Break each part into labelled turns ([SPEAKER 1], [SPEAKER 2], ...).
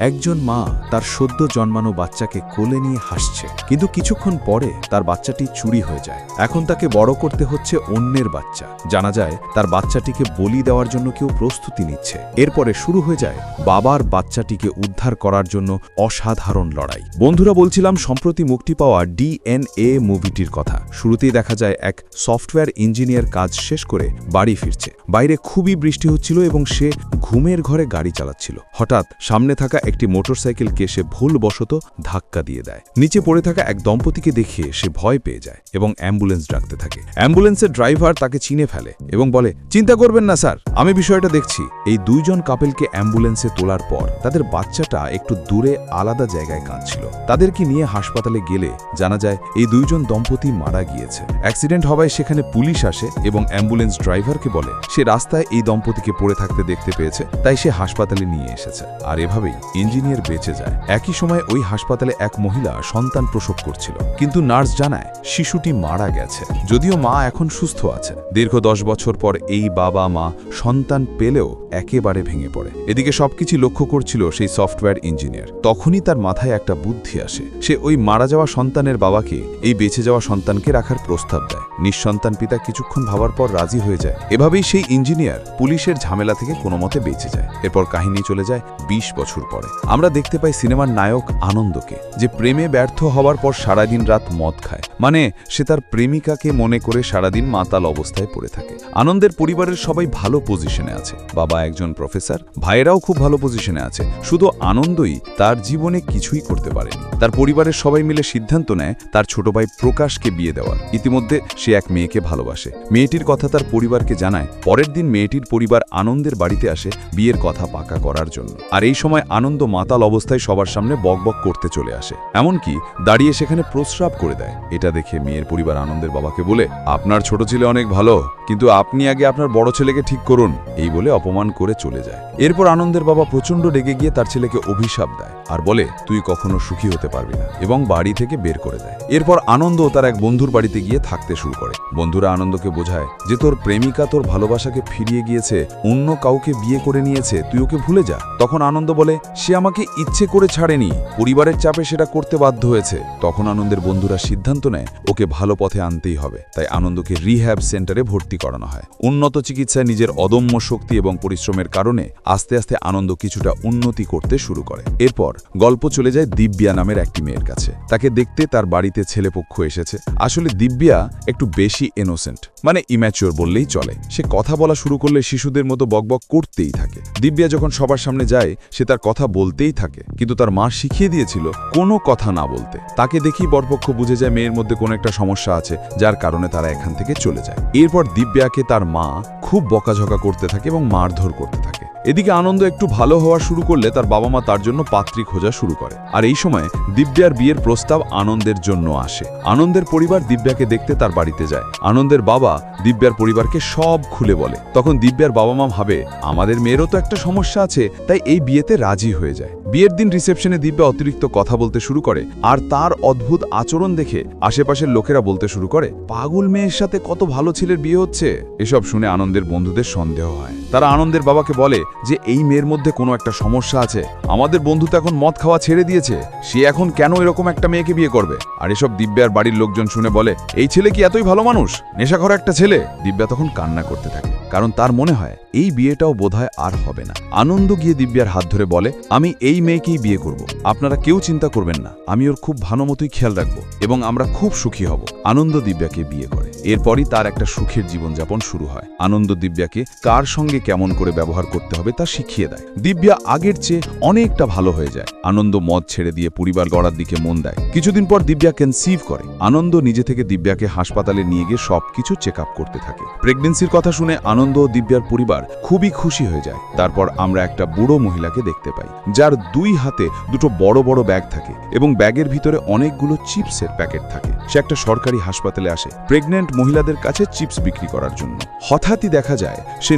[SPEAKER 1] একজন মা তার সদ্য জন্মানো বাচ্চাকে কোলে নিয়ে হাসছে, কিন্তু কিছুক্ষণ পরে তার বাচ্চাটি চুরি হয়ে যায়। এখন তাকে বড় করতে হচ্ছে অন্যের বাচ্চা। জানা যায়, তার বাচ্চাটিকে বলি দেওয়ার জন্য কেউ প্রস্তুতি নিচ্ছে। এরপরে শুরু হয়ে যায় বাবার বাচ্চাটিকে উদ্ধার করার জন্য অসাধারণ লড়াই। বন্ধুরা, বলছিলাম, সম্প্রতি মুক্তি পাওয়া ডিএনএ মুভিটির কথা। শুরুতেই দেখা যায় এক সফটওয়্যার ইঞ্জিনিয়ার কাজ শেষ করে বাড়ি ফিরছে। বাইরে খুবই বৃষ্টি হচ্ছিল এবং সে ঘুমের ঘরে গাড়ি চালাচ্ছিল। হঠাৎ সামনে থাকা একটি মোটরসাইকেলকে সে ভুলবশত ধাক্কা দিয়ে দেয়। নিচে পড়ে থাকা এক দম্পতিকে দেখিয়ে সে ভয় পেয়ে যায় এবং অ্যাম্বুলেন্স ডাকতে থাকে। অ্যাম্বুলেন্সের ড্রাইভার তাকে চিনে ফেলে এবং বলে, চিন্তা করবেন না, স্যার। আমি বিষয়টা দেখছি। এই দুইজন কাপেলকে অ্যাম্বুলেন্সে তোলার পর তাদের বাচ্চাটা একটু দূরে আলাদা জায়গায় কাঁদছিল। তাদেরকে নিয়ে হাসপাতালে গেলে জানা যায় এই দুইজন দম্পতি মারা গিয়েছে। অ্যাক্সিডেন্ট হওয়ায় সেখানে পুলিশ আসে এবং অ্যাম্বুলেন্স ড্রাইভারকে বলে, সে রাস্তায় এই দম্পতিকে পড়ে থাকতে দেখতে পেয়েছে, তাই সে হাসপাতালে নিয়ে এসেছে। আর এভাবেই ইঞ্জিনিয়ার বেঁচে যায়। একই সময় ওই হাসপাতালে এক মহিলা সন্তান প্রসব করছিল। কিন্তু নার্স জানায়, শিশুটি মারা গেছে। যদিও মা এখন সুস্থ আছে। দীর্ঘ দশ বছর পর এই বাবা মা সন্তান পেলেও একেবারে ভেঙে পড়ে। এদিকে সবকিছু লক্ষ্য করছিল সেই সফটওয়্যার ইঞ্জিনিয়ার। তখনই তার মাথায় একটা বুদ্ধি আসে। সে ওই মারা যাওয়া সন্তানের বাবাকে এই বেঁচে যাওয়া সন্তানকে রাখার প্রস্তাব দেয়। নিঃসন্তান পিতা কিছুক্ষণ ভাবার পর রাজি হয়ে যায়। এভাবেই সেই ইঞ্জিনিয়ার পুলিশের ঝামেলা থেকে কোনো মতে বেঁচে যায়। এরপর কাহিনী চলে যায় ২০ বছর পরে। আমরা দেখতে পাই সিনেমার নায়ক আনন্দকে, যে প্রেমে ব্যর্থ হওয়ার পর সারাদিন রাত মদ খায়। মানে সে তার প্রেমিকাকে মনে করে সারাদিন মাতাল অবস্থায় পড়ে থাকে। আনন্দের পরিবারের সবাই ভালো পজিশনে আছে। বাবা একজন প্রফেসর ভাইয়েরাও খুব ভালো পজিশনে আছে। শুধু আনন্দই তার জীবনে কিছুই করতে পারেনি। তার পরিবারের সবাই মিলে সিদ্ধান্ত নেয় তার ছোট ভাই প্রকাশকে বিয়ে দেওয়ার। ইতিমধ্যে সে এক মেয়েকে ভালোবাসে। মেয়েটির কথা তার পরিবারকে জানায়। পরের দিন মেয়েটির পরিবার আনন্দের বাড়িতে আসে বিয়ের কথা পাকা করার জন্য। আর এই সময় আনন্দ মাতাল অবস্থায় সবার সামনে বকবক করতে চলে আসে। এমনকি দাঁড়িয়ে সেখানে প্রস্রাব করে দেয়। এটা দেখে মেয়ের পরিবার আনন্দের বাবাকে বলে, আপনার ছোট ছেলে অনেক ভালো, কিন্তু আপনি আগে আপনার বড় ছেলেকে ঠিক করুন। এই বলে অপমান করে চলে যায়। এরপর আনন্দের বাবা প্রচণ্ড রেগে গিয়ে তার ছেলেকে অভিশাপ দেয় আর বলে, তুই কখনো সুখী হতে পারবি না। এবং বাড়ি থেকে বের করে দেয়। এরপর আনন্দ তার এক বন্ধুর বাড়িতে গিয়ে থাকতে শুরু করে। বন্ধুরা আনন্দকে বোঝায় যে, তোর প্রেমিকা তোর ভালোবাসাকে ফিরিয়ে গিয়েছে, অন্য কাউকে বিয়ে করে নিয়েছে, তুই ওকে ভুলে যা। তখন আনন্দ বলে সে আমাকে ইচ্ছে করে ছাড়েনি। পরিবারের চাপে সেটা করতে বাধ্য হয়েছে। তখন আনন্দের বন্ধুরা সিদ্ধান্ত নেয়, ওকে ভালো পথে আনতেই হবে। তাই আনন্দকে রিহ্যাব সেন্টারে ভর্তি করানো হয়। উন্নত চিকিৎসায় নিজের অদম্য শক্তি এবং পরিশ্রমের কারণে আস্তে আস্তে আনন্দ কিছুটা উন্নতি করতে শুরু করে। এরপর গল্প চলে যায় দিব্যা নামের একটি মেয়ের কাছে। তাকে দেখতে তার বাড়িতে ছেলেপক্ষ এসেছে। আসলে দিব্যা একটু বেশি ইনোসেন্ট মানে ইম্যাচিওর বললেই চলে। সে কথা বলা শুরু করলে শিশুদের মতো বকবক করতেই থাকে। দিব্যা যখন সবার সামনে যায়, সে তার কথা বলতেই থাকে, কিন্তু তার মা শিখিয়ে দিয়েছিল কোনো কথা না বলতে। তাকে দেখি বরপক্ষ বুঝে যায় মেয়ের মধ্যে কোনো একটা সমস্যা আছে, যার কারণে তারা এখান থেকে চলে যায়। এরপর দিব্যাকে তার মা খুব বকাঝকা করতে থাকে এবং মারধর করতে থাকে। এদিকে আনন্দ একটু ভালো হওয়া শুরু করলে তার বাবা মা তার জন্য পাত্রী খোঁজা শুরু করে। আর এই সময় দিব্যার বিয়ের প্রস্তাব আনন্দের জন্য আসে। আনন্দের পরিবার দিব্যাকে দেখতে তার বাড়িতে যায়। আনন্দের বাবা দিব্যার পরিবারকে সব খুলে বলে। তখন দিব্যার বাবা মা ভাবে, আমাদের মেয়েরও তো একটা সমস্যা আছে, তাই এই বিয়েতে রাজি হয়ে যায়। বিয়ের দিন রিসেপশনে দিব্যা অতিরিক্ত কথা বলতে শুরু করে, আর তার অদ্ভুত আচরণ দেখে আশেপাশের লোকেরা বলতে শুরু করে, পাগল মেয়ের সাথে কত ভালো ছেলের বিয়ে হচ্ছে? এসব শুনে আনন্দের বন্ধুদের সন্দেহ হয়। তারা আনন্দের বাবাকে বলে যে এই মেয়ের মধ্যে কোনো একটা সমস্যা আছে। আমাদের বন্ধু তো এখন মদ খাওয়া ছেড়ে দিয়েছে। সে এখন কেন এরকম একটা মেয়েকে বিয়ে করবে? আর এসব দিব্যার বাড়ির লোকজন শুনে বলে, এই ছেলে কি এতই ভালো মানুষ? নেশাখর একটা ছেলে? দিব্যা তখন কান্না করতে থাকে, কারণ তার মনে হয়, এই বিয়েটাও বোধহয় আর হবে না। আনন্দ গিয়ে দিব্যার হাত ধরে বলে, আমি এই মেয়েকেই বিয়ে করব। আপনারা কেউ চিন্তা করবেন না। আমি ওর খুব ভালো মতোই খেয়াল রাখব এবং আমরা খুব সুখী হব। আনন্দ দিব্যাকে বিয়ে করে। এরপরই তার একটা সুখের জীবনযাপন শুরু হয়। আনন্দ দিব্যাকে কার সঙ্গে কেমন করে ব্যবহার করতে হবে তা শিখিয়ে দেয়। দিব্যা আগের চেয়ে অনেকটা ভালো হয়ে যায়। আনন্দ মদ ছেড়ে দিয়ে পরিবার গড়ার দিকে মন দেয়। কিছুদিন পর দিব্যা কনসিভ করে। আনন্দ নিজে থেকে দিব্যাকে হাসপাতালে নিয়ে গিয়ে সবকিছু চেক করতে থাকে। প্রেগনেন্সির কথা শুনে আনন্দ ও দিব্যার পরিবার খুবই খুশি হয়ে যায়। তারপর আমরা একটা বুড়ো মহিলাকে দেখতে পাই, যার দুই হাতে দুটো বড় বড় ব্যাগ থাকে এবং ব্যাগের ভিতরে অনেকগুলো চিপসের প্যাকেট থাকে।
[SPEAKER 2] সে একটা সরকারি হাসপাতালে আসে প্রেগনেন্ট মহিলাদের কাছে চিপস বিক্রি করার জন্য। হঠাৎই দেখা যায়, সে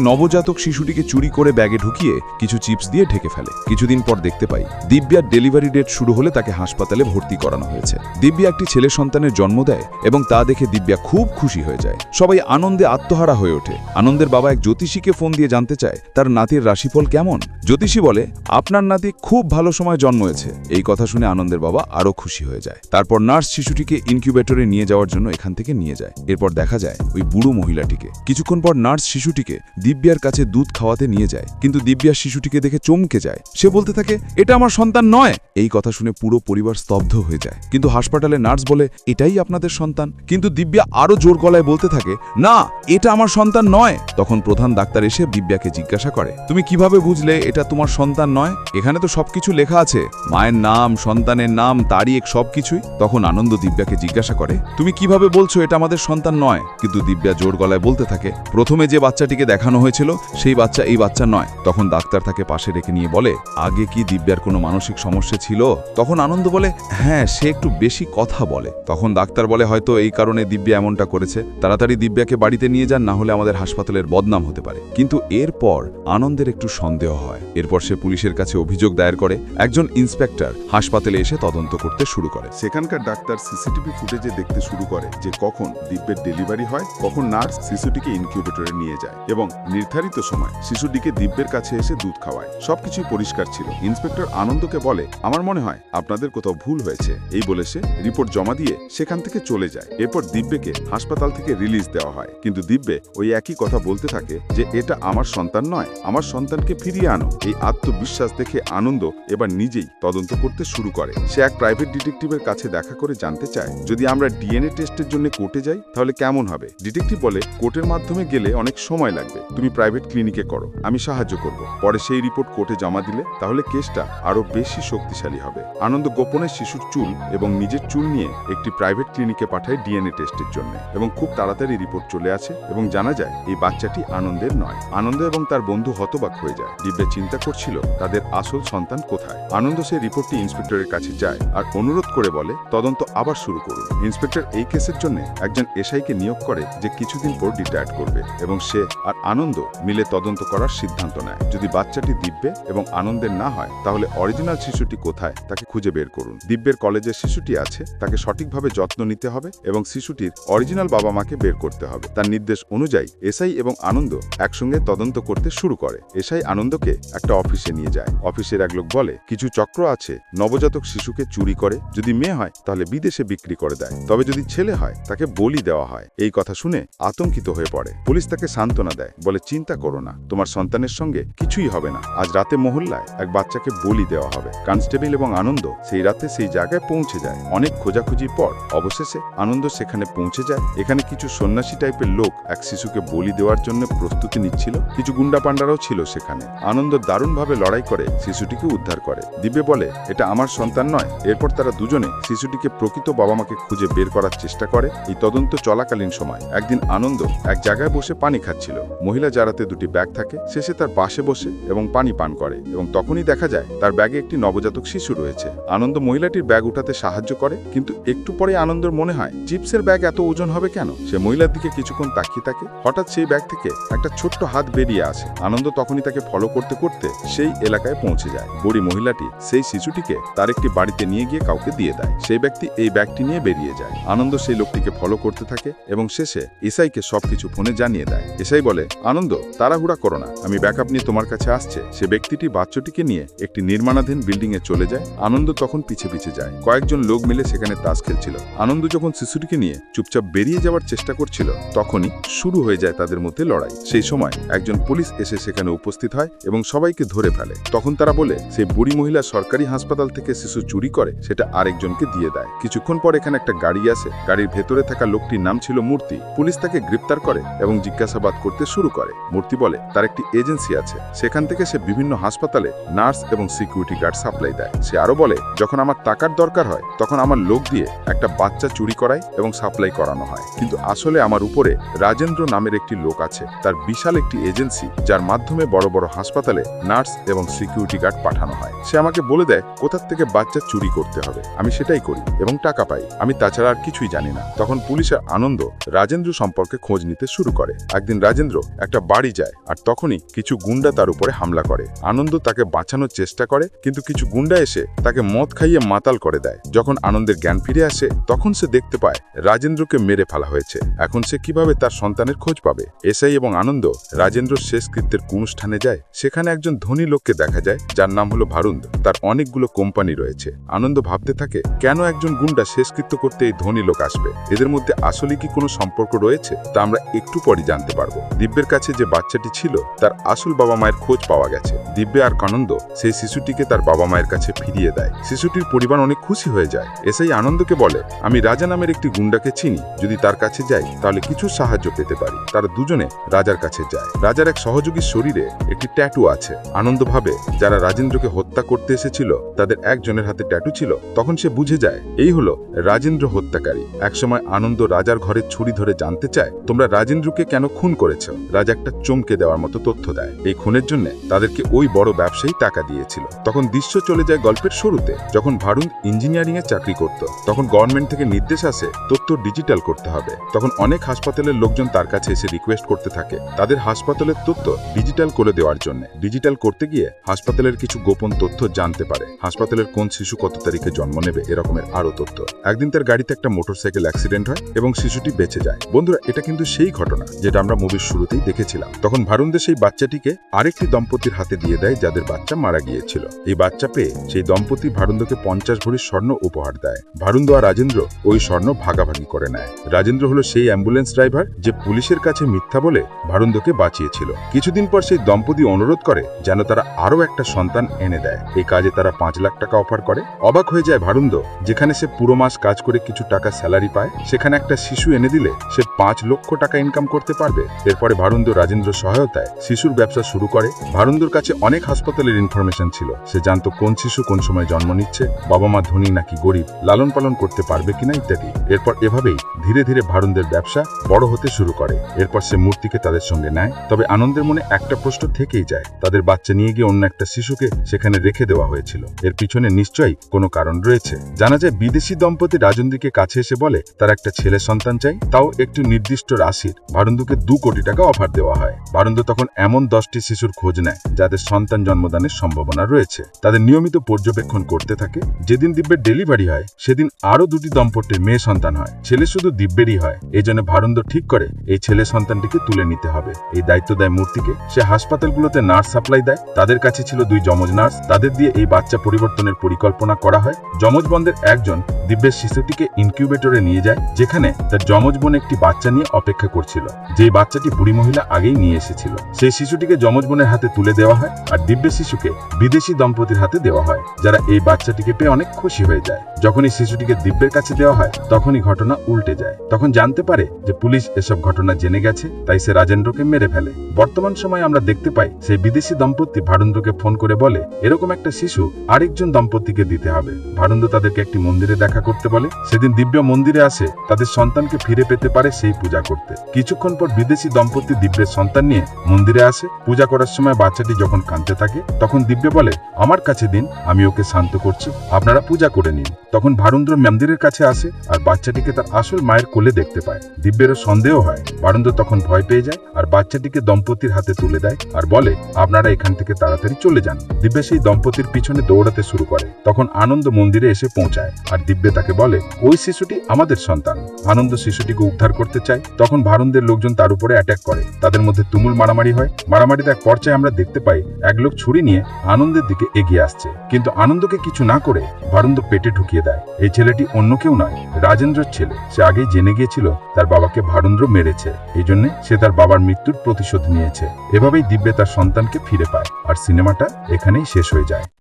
[SPEAKER 2] নবজাতক শিশুটিকে চুরি করে ব্যাগে ঢুকিয়ে কিছু চিপস দিয়ে ঢেকে ফেলে। কিছুদিন পর দেখতে পাই, দিব্যার ডেলিভারি ডেট শুরু হলে তাকে হাসপাতালে ভর্তি করানো হয়েছে। দিব্যা একটি ছেলে সন্তানের জন্ম দেয় এবং তা দেখে দিব্যা খুব খুশি হয়ে যায়। সবাই আনন্দে আত্মহারা হয়ে ওঠে। আনন্দের বাবা এক জ্যোতিষীকে ফোন দিয়ে জানতে চায়, তার নাতির রাশিফল কেমন? জ্যোতিষী বলে, আপনার নাতি খুব ভালো সময় জন্ম হয়েছে এই কথা শুনে আনন্দের বাবা আরও খুশি হয়ে যায়। তারপর নার্স শিশুটিকে ইনকিউবেটরে নিয়ে যাওয়ার জন্য এখান থেকে নিয়ে যায়। এরপর দেখা যায়, ওই বুড়ো মহিলাটিকে। কিছুক্ষণ পর নার্স শিশুটিকে দিব্যার কাছে দুধ খাওয়াতে নিয়ে যায়, কিন্তু দিব্যার শিশুটিকে দেখে চমকে যায়। সে বলতে থাকে, এটা আমার সন্তান নয়। এই কথা শুনে পুরো পরিবার স্তব্ধ হয়ে যায়। কিন্তু হাসপাতালে নার্স বলে, এটাই আপনাদের সন্তান। কিন্তু দিব্যা আরও জোর গলায় বলতে থাকে, না, এটা আমার সন্তান নয়। তখন প্রধান ডাক্তার এসে দিব্যাকে জিজ্ঞাসা করে, তুমি কীভাবে বুঝলে এটা তোমার সন্তান নয়? এখানে তো সবকিছু লেখা আছে। মায়ের নাম, সন্তানের নাম, তারিখ, সবকিছুই। তখন আনন্দ দিব্যাকে জিজ্ঞাসা করে, তুমি কীভাবে বলছো এটা আমাদের সন্তান নয়? কিন্তু দিব্যা জোর গলায় বলতে থাকে, প্রথমে যে বাচ্চাটিকে দেখানো হয়েছিল সেই বাচ্চা এই বাচ্চা নয়। তখন ডাক্তার তাকে পাশে রেখে নিয়ে বলে, আগে কি দিব্যার কোনো মানসিক সমস্যা ছিল? তখন আনন্দ বলে হ্যাঁ সে একটু বেশি কথা বলে। তখন ডাক্তার বলে, হয়তো এই কারণে দিব্যা এমনটা করেছে। তাড়াতাড়ি দিব্যাকে বাড়িতে নিয়ে যান, না হলে আমাদের হাসপাতালের বদনাম হতে পারে। কিন্তু এরপর আনন্দের একটু সন্দেহ হয়। এরপর সে পুলিশের কাছে অভিযোগ দায়ের করে, একজন ইন্সপেক্টর হাসপাতালে এসে তদন্ত করতে শুরু করে।
[SPEAKER 1] সেখানকার ডাক্তার সিসিটিভি ফুটেজে দেখতে শুরু করে যে কখন দিব্যের ডেলিভারি হয়, কখন নার্স শিশুটিকে ইনকিউবেটরে নিয়ে যায় এবং নির্ধারিত সময় শিশুটিকে দিব্যের কাছে এসে দুধ খাওয়ায়। সবকিছুই পরিষ্কার ছিল। ইন্সপেক্টর আনন্দকে বলে, আমার মনে হয় আপনাদের কোথাও ভুল হয়েছে। এই বলে সে রিপোর্ট জমা দিয়ে সেখান থেকে চলে যায়। এরপর দিব্যকে হাসপাতাল থেকে রিলিজ দেওয়া হয়। কিন্তু দিব্যে ওই একই কথা বলতে থাকে যে, এটা আমার সন্তান নয়। আমার সন্তানকে ফিরিয়ে আনো। এই আত্মবিশ্বাস দেখে আনন্দ এবার নিজেই তদন্ত করতে শুরু করে। সে এক প্রাইভেট ডিটেকটিভের কাছে দেখা করে জানতে চায়, যদি আমরা ডিএনএ টেস্টের জন্য কোর্টে যাই, তাহলে কেমন হবে? ডিটেকটিভ বলে, কোর্টের মাধ্যমে গেলে অনেক সময় লাগবে। তুমি প্রাইভেট ক্লিনিকে করো। আমি সাহায্য করব। পরে সেই রিপোর্ট কোর্টে জমা দিলে তাহলে কেসটা আরও বেশি শক্তিশালী হবে। আনন্দ গোপনে শিশুর চুল এবং নিজের চুল নিয়ে একটি প্রাইভেট ক্লিনিকে পাঠায় ডিএনএ টেস্টের জন্য এবং খুব তাড়াতাড়ি রিপোর্ট চলে আসে এবং জানা যায় এই বাচ্চাটি আনন্দের নয়। আনন্দ এবং তার বন্ধু হতবাক হয়ে যায়। দিব্যা চিন্তা করছিল, তাদের আসল সন্তান কোথায়? আনন্দ সেই রিপোর্টটি ইন্সপেক্টরের কাছে যায় আর অনুরোধ করে বলে, তদন্ত আবার শুরু করুন। ইন্সপেক্টর এই কেসের জন্য একজন এসআইকে নিয়োগ করে যে কিছুদিন পর ডিটায়ার্ড করবে এবং সে আর আনন্দ মিলে তদন্ত করার সিদ্ধান্ত নেয়। যদি বাচ্চাটি দিব্যে এবং আনন্দের না হয়, তাহলে অরিজিনাল শিশুটি কোথায় তাকে খুঁজে বের করুন। দিব্যের কলেজের শিশুটি আছে, তাকে সঠিকভাবে যত্ন নিতে হবে এবং শিশুটির অরিজিনাল বাবা মাকে বের করতে হবে। তার নির্দেশ অনুযায়ী এসআই এবং আনন্দ একসঙ্গে তদন্ত করতে শুরু করে। এসআই আনন্দকে একটা অফিসে নিয়ে যায়। অফিসের এক লোক বলে, কিছু চক্র আছে, নবজাতক শিশুকে চুরি করে। যদি মেয়ে হয়, তাহলে বিদেশে বিক্রি করে দেয়। তবে যদি ছেলে হয়, তাকে বলি দেওয়া হয়। এই কথা শুনে আতঙ্কিত হয়ে পড়ে। পুলিশ তাকে সান্ত্বনা দেয়, বলে, চিন্তা করো না। তোমার সন্তানের সঙ্গে কিছুই হবে না। আজ রাতে মহল্লায় এক বাচ্চাকে বলি দেওয়া হবে। কনস্টেবল এবং আনন্দ সেই রাতে সেই জায়গায় পৌঁছে যায়। অনেক খোঁজাখুঁজির পর অবশেষে আনন্দ সেখানে পৌঁছে যায়। এখানে কিছু সন্ন্যাসী টাইপের লোক এক শিশুকে বলি দেওয়ার জন্য প্রস্তুতি নিচ্ছিল। কিছু গুন্ডা পান্ডারাও ছিল সেখানে। আনন্দ দারুণভাবে লড়াই করে শিশুটিকে উদ্ধার করে। দিব্যে বলে, এটা আমার সন্তান নয়। এরপর তারা দুজনে শিশুটিকে প্রকৃত বাবা মাকে খুঁজে বের করার চেষ্টা করে। এই তদন্ত চলাকালীন সময় একদিন আনন্দ এক জায়গায় বসে পানি খাচ্ছিল। মহিলা যারাতে দুটি ব্যাগ থাকে। শেষে তার পাশে বসে এবং পানি পান করে এবং তখনই দেখা যায় তার ব্যাগে একটি নবজাতক শিশু রয়েছে। আনন্দ মহিলাটির ব্যাগ উঠাতে সাহায্য করে, কিন্তু একটু পরে আনন্দর মনে হয়, চিপসের ব্যাগ এত ওজন হবে কেন? সে মহিলার দিকে কিছুক্ষণ তাকিয়ে থাকে, হঠাৎ সেই ব্যাগ থেকে একটা ছোট্ট হাত বেরিয়ে আসে। আনন্দ তখনই তাকে ফলো করতে করতে সেই এলাকায় পৌঁছে যায়। বুড়ি মহিলাটি সেই শিশুটিকে তার একটি বাড়িতে নিয়ে গিয়ে কাউকে দিয়ে দেয়। সেই ব্যক্তি এই ব্যাগটি নিয়ে বেরিয়ে যায়। আনন্দ সেই লোকটিকে ফলো করতে থাকে এবং শেষে এসআইকে সবকিছু ফোনে জানিয়ে দেয়। এসআই বলে, আনন্দ তাড়াহুড়া করো না। আমি ব্যাকআপ নিয়ে তোমার কাছে আসছে। সে ব্যক্তিটি বাচ্চাটিকে নিয়ে একটি নির্মাণাধীন বিল্ডিং এ চলে যায়। আনন্দ তখন পিছে পিছে যায়। কয়েকজন লোক মিলে সেখানে তাস খেলছিল। আনন্দ যখন শিশুটিকে নিয়ে চুপচাপ বেরিয়ে যাওয়ার চেষ্টা করছিল, তখনই শুরু হয়ে যায় তাদের মধ্যে লড়াই। সেই সময় একজন পুলিশ এসে সেখানে উপস্থিত হয় এবং সবাইকে ধরে ফেলে। তখন তারা বলে, সেই বুড়ি মহিলা সরকারি হাসপাতাল থেকে শিশু চুরি করে, সেটা আরেকজনকে দিয়ে দেয়। কিছুক্ষণ পর এখানে একটা গাড়ি আসে। গাড়ির ভেতরে থাকা লোকটির নাম ছিল মূর্তি। পুলিশ তাকে গ্রেপ্তার করে এবং জিজ্ঞাসাবাদ করতে শুরু করে। মূর্তি বলে তার একটি এজেন্সি আছে। সেখান থেকে সে বিভিন্ন হাসপাতালে নার্স এবং সিকিউরিটি গার্ড সাপ্লাই দেয়। সে আরও বলে, যখন আমার টাকার দরকার হয়, তখন আমার লোক দিয়ে একটা বাচ্চা চুরি করায় এবং সাপ্লাই করানো হয়। কিন্তু আসলে আমার উপরে রাজেন্দ্র নামের একটি লোক আছে। তার বিশাল একটি এজেন্সি, যার মাধ্যমে বড় বড় হাসপাতালে নার্স এবং সিকিউরিটি গার্ড পাঠানো হয়। সে আমাকে বলে দেয়, কোথার থেকে বাচ্চা চুরি করতে হবে? আমি সেটাই করি এবং টাকা পাই। আমি
[SPEAKER 3] তাছাড়া আর কিছুই জানি না। তখন পুলিশের আনন্দ রাজেন্দ্র সম্পর্কে খোঁজ নিতে শুরু করে। একদিন রাজেন্দ্র একটা বাড়ি যায়, আর তখনই কিছু গুন্ডা তার উপরে হামলা করে। আনন্দ তাকে বাঁচানোর চেষ্টা করে, কিন্তু কিছু গুন্ডা এসে তাকে মদ খাইয়ে মাতাল করে দেয়। যখন আনন্দের জ্ঞান ফিরে আসে, তখন সে দেখতে পায়, রাজেন্দ্রকে মেরে ফেলা হয়েছে। এখন সে কীভাবে তার সন্তানের খোঁজ পাবে? এসআই এবং আনন্দ, রাজেন্দ্র শেষকৃত্যের অনুষ্ঠানে যায়? সেখানে একজন ধনী লোককে দেখা যায়, যার নাম হলো ভারুন্দ। তার অনেকগুলো কোম্পানি রয়েছে। আনন্দ ভাবতে থাকে, কেন একজন গুন্ডা শেষকৃত্য করতে এই ধনী লোক আসবে? এদের মধ্যে আসলে কি কোনো সম্পর্ক রয়েছে? তা আমরা একটু পরই জানতে পারব। দিব্যের কাছে যে বাচ্চাটি ছিল, তার আসল বাবা মায়ের খোঁজ পাওয়া গেছে। দিব্যে আর কানন্দ সেই শিশুটিকে তার বাবা মায়ের কাছে ফিরিয়ে দেয়। শিশুটির পরিবার অনেক খুশি হয়ে যায়। এসআই আনন্দকে বলে, আমি রাজা নামের একটি গুন্ডাকে চিনি। যদি তার কাছে যাই, তাহলে কিছু সাহায্য পেতে পারি। তারা দুজনে রাজার কাছে যায়। রাজার এক সহযোগীর শরীরে একটি ট্যাটু আছে। আনন্দ ভাবে, যারা রাজেন্দ্রকে হত্যা করতে এসেছিল, তাদের একজনের হাতে ট্যাটু ছিল। তখন সে বুঝে যায়, এই হলো রাজেন্দ্র হত্যাকারী। একসময় আনন্দ রাজার ঘরে ছুরি ধরে জানতে চায়, তোমরা রাজেন্দ্রকে কেন খুন করেছ? রাজা একটা চমকে দেওয়ার মতো তথ্য দেয়। এই খুনের জন্য তাদেরকে ওই বড় ব্যবসায়ী টাকা দিয়েছিল। তখন দৃশ্য চলে যায় গল্পের শুরুতে। যখন ভারুন ইঞ্জিনিয়ারিং এ চাকরি করত, তখন গভর্নমেন্ট থেকে নির্দেশ আসে তথ্য ডিজিটাল করতে হবে। তখন অনেক হাসপাতালের লোকজন তার কাছে এসে রিকোয়েস্ট করতে থাকে তাদের হাসপাতালের তথ্য ডিজিটাল করে দেওয়ার জন্য। ডিজিটাল করতে গিয়ে হাসপাতালের কিছু গোপন তথ্য জানতে পারে। হাসপাতালের কোন শিশু কত তারিখে জন্ম নেবে এরকমের আরও তথ্য। একদিন তার গাড়িতে একটা মোটরসাইকেল অ্যাক্সিডেন্ট হয় এবং শিশুটি বেঁচে যায়। বন্ধুরা, এটা কিন্তু সেই ঘটনা যেটা আমরা মুভির শুরুতেই দেখেছিলাম। তখন ভারুন্দে সেই বাচ্চাটিকে আরেকটি দম্পতির হাতে দিয়ে দেয় যাদের বাচ্চা মারা গিয়েছিল। এই বাচ্চা পেয়ে সেই দম্পতি ভারুন্দকে পঞ্চাশ ভরির স্বর্ণ উপহার দেয়। ভারুন্দ আর রাজেন্দ্র ওই স্বর্ণ ভাগাভাগি করে নেয়। রাজেন্দ্র হলো সেই অ্যাম্বুলেন্স ড্রাইভার যে পুলিশের কাছে মিথ্যা বলে ভারুন্দকে বাঁচিয়েছিল। কিছুদিন পর সেই দম্পতি অনুরোধ করে যেন তারা আরও একটা সন্তান এনে দেয়। এই কাজে তারা পাঁচ লাখ টাকা অফার করে। অবাক হয়ে যায় ভারুন্দ যেখানে সে পুরো মাস কাজ করে কিছু টাকা স্যালারি পায়, সেখানে একটা শিশু এনে দিলে সে পাঁচ লক্ষ টাকা ইনকাম করতে পারবে। এরপরে ভারুন্দ রাজেন্দ্র সহায়তায় শিশুর ব্যবসা শুরু করে। ভারুন্দর কাছে অনেক হাসপাতালের ইনফরমেশন ছিল। সে জানতো কোন শিশু কোন সময় জন্ম নিচ্ছে বাবা মা ধনী নাকি গরিব, লালন পালন করতে পারবে কিনা ইত্যাদি। এরপর এভাবেই ধীরে ধীরে ভারুন্দের ব্যবসা বড় হতে শুরু করে। এরপর সে মূর্তিকে তাদের সঙ্গে নেয়। তবে আনন্দের মনে একটা প্রশ্ন থেকেই যায়। তাদের বাচ্চা নিয়ে গিয়ে অন্য একটা শিশুকে সেখানে রেখে দেওয়া হয়েছিল। এর পিছনে নিশ্চয়ই কোনো কারণ রয়েছে। জানা যায় বিদেশি দম্পতি রাজন্দিকে কাছে এসে বলে, তার একটা ছেলে সন্তান চাই, তাও একটি নির্দিষ্ট রাশির। ভারুন্দুকে দু কোটি টাকা অফার দেওয়া হয়। ভারুন্দু তখন এমন দশটি শিশুর খোঁজ নেয়, যাদের সন্তান জন্মদানের সম্ভাবনা রয়েছে। তাদের নিয়মিত পর্যবেক্ষণ করতে থাকে। যেদিন দিব্যের ডেলিভারি হয়, সেদিন আরও দুটি দম্পতির মেয়ে সন্তান হয়। ছেলে শুধু দিব্যেরই হয়। এই জন্য ভারুন্দ ঠিক করে, এই ছেলে সন্তানটিকে তুলে নিতে হবে। এই দায়িত্ব দেয় মূর্তিকে। সে হাসপাতালগুলোতে নার্স সাপ্লাই দেয়। তাদের কাছে ছিল দুই যমজ নার্স। তাদের দিয়ে এই বাচ্চা পরিবর্তনের পরিকল্পনা করা হয়। যমজ বন্ধের একজন দিব্যের শিশুটিকে ইনকিউবেটরে নিয়ে যায়, যেখানে তার যমজ বোন একটি বাচ্চা নিয়ে অপেক্ষা করছিল। যে বাচ্চাটি বুড়ি মহিলা আগেই নিয়ে এসেছিল। সেই শিশুটিকে যমজ বোনের হাতে তুলে দেওয়া হয় আর দিব্যের শিশুকে বিদেশি দম্পতির হাতে দেওয়া হয়, যারা এই বাচ্চাটিকে পেয়ে অনেক খুশি হয়ে যায়। যখন এই শিশুটিকে দিব্যের কাছে দেওয়া হয়, তখনই ঘটনা উল্টে যায়। তখন জানতে পারে যে পুলিশ এসব ঘটনা জেনে গেছে, তাই সে রাজেন্দ্রকে মেরে ফেলে। বর্তমান সময়ে আমরা দেখতে পাই, সেই বিদেশি দম্পতি ভারুন্দ্রকে ফোন করে বলে, এরকম একটা শিশু আরেকজন দম্পতিকে দিতে হবে। ভারুন্দ্র তাদেরকে একটি মন্দিরে দেখা করতে বলে। সেদিন দিব্য মন্দিরে আসে, তাদের সন্তানকে ফিরে পেতে পারে সেই পূজা করতে। কিছুক্ষণ পর বিদেশি দম্পতি দিব্যের সন্তান নিয়ে মন্দিরে আসে। পূজা করার সময় বাচ্চাটি যখন কাঁদতে থাকে, তখন দিব্য বলে, আমার কাছে দিন, আমি ওকে শান্ত করছি। আপনারা পূজা করে নিন। তখন ভারুন্দ্র মন্দিরের কাছে আসে আর বাচ্চাটিকে তার আসল মায়ের কোলে দেখতে পায়। দিব্যেরও সন্দেহ হয়। ভারুন্দ্র তখন ভয় পেয়ে যায় আর বাচ্চাটিকে দম্পতির হাতে তুলে দেয় আর বলে, আপনারা এখান থেকে তাড়াতাড়ি চলে যান। দিব্য সেই দম্পতির পিছনে দৌড়াতে শুরু করে। তখন আনন্দ মন্দিরে এসে পৌঁছায় আর দিব্য তাকে বলে, ওই শিশুটি আমাদের সন্তান। আনন্দ শিশুটিকে উদ্ধার করতে চায়। তখন ভারুন্দের লোকজন তার উপরে অ্যাটাক করে। তাদের মধ্যে তুমুল মারামারি হয়। মারামারিতে এক পর্যায়ে আমরা দেখতে পাই এক লোক ছুরি নিয়ে আনন্দের দিকে এগিয়ে আসছে। কিন্তু আনন্দকে কিছু না করে বারুন্দ পেটে ঢুকিয়ে দেয়। এই ছেলেটি অন্য কেউ নয়, রাজেন্দ্রের ছেলে। সে আগেই জেনে গিয়েছিল তার বাবাকে ভারুন্দ্র মেরেছে। এই জন্য সে তার বাবার মৃত্যুর প্রতিশোধ নিয়েছে। এভাবেই দিব্যে তার সন্তানকে ফিরে পায়। আর সিনেমাটা এখানেই শেষ হয়ে যায়।